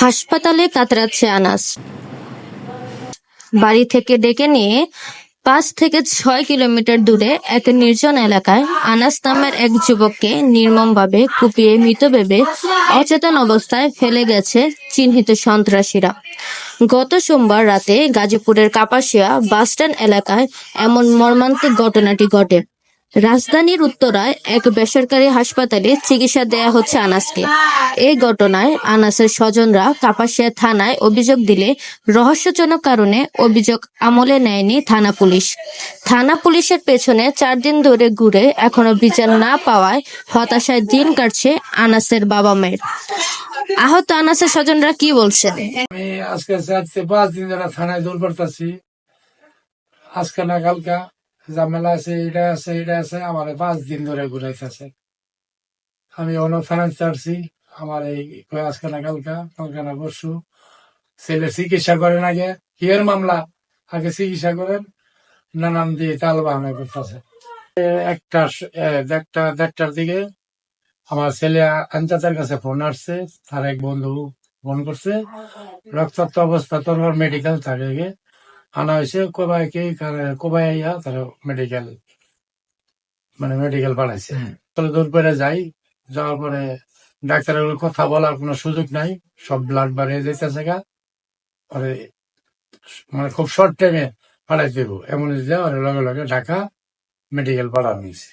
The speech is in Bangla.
হাসপাতালে কাতরাচ্ছে আনাস। বাড়ি থেকে ডেকে নিয়ে পাঁচ থেকে ছয় কিলোমিটার দূরে এক নির্জন এলাকায় আনাস নামের এক যুবককে নির্মমভাবে কুপিয়ে মৃত ভেবে অচেতন অবস্থায় ফেলে গেছে চিহ্নিত সন্ত্রাসীরা। গত সোমবার রাতে গাজীপুরের কাপাসিয়া বাসস্ট্যান্ড এলাকায় এমন মর্মান্তিক ঘটনাটি ঘটে। রাজধানীর উত্তরায় এক বেসরকারি হাসপাতালে চিকিৎসা দেয়া হচ্ছে আনাসকে। এই ঘটনায় আনাসের স্বজনরা কাপাসিয়া থানায় অভিযোগ দিলে রহস্যজনক কারণে অভিযোগ আমলে নেয়নি থানা পুলিশ। থানা পুলিশের পেছনে চার দিন ধরে ঘুরে এখনও বিচার না পাওয়ায় হতাশায় দিন কাটছে আনাসের বাবা মায়ের। আহত আনাসের স্বজনরা কি বলছেন? আজকে পাঁচ দিন ধরে থানায় দৌড় করতেছি। আজকে না কালকা ঝামেলা আছে, এটা আছে এটা আছে, আমার পাঁচ দিন ধরে ঘুরাইতেছে। আমি অন্য থানায় চাচ্ছি আমার এই আজকে না কালকা কালকা না ছেলে চিকিৎসা করেন আগে কিয়ের মামলা? আগে চিকিৎসা করেন নানান দিয়ে তাল বাহানা করতেছে। একটা দেড়টা, দেড়টার দিকে আমার ছেলে আঞ্চাতের কাছে ফোন আসছে, তার এক বন্ধু ফোন করছে, রক্তাক্ত অবস্থা, তোর মেডিকেল থাকে আনা হয়েছে কোবাই কে কোবাই আইয়া তার মেডিকেল মানে মেডিকেল পাঠাইছে তাহলে দূর করে যাই যাওয়ার পরে ডাক্তারের কথা বলার কোনো সুযোগ নাই সব ব্লাড বাড়িয়ে যেতেছে গা আরে মানে খুব শর্ট টাইমে পাঠাই দেবো এমন লগে লগে ঢাকা মেডিকেল পাঠানো হয়েছে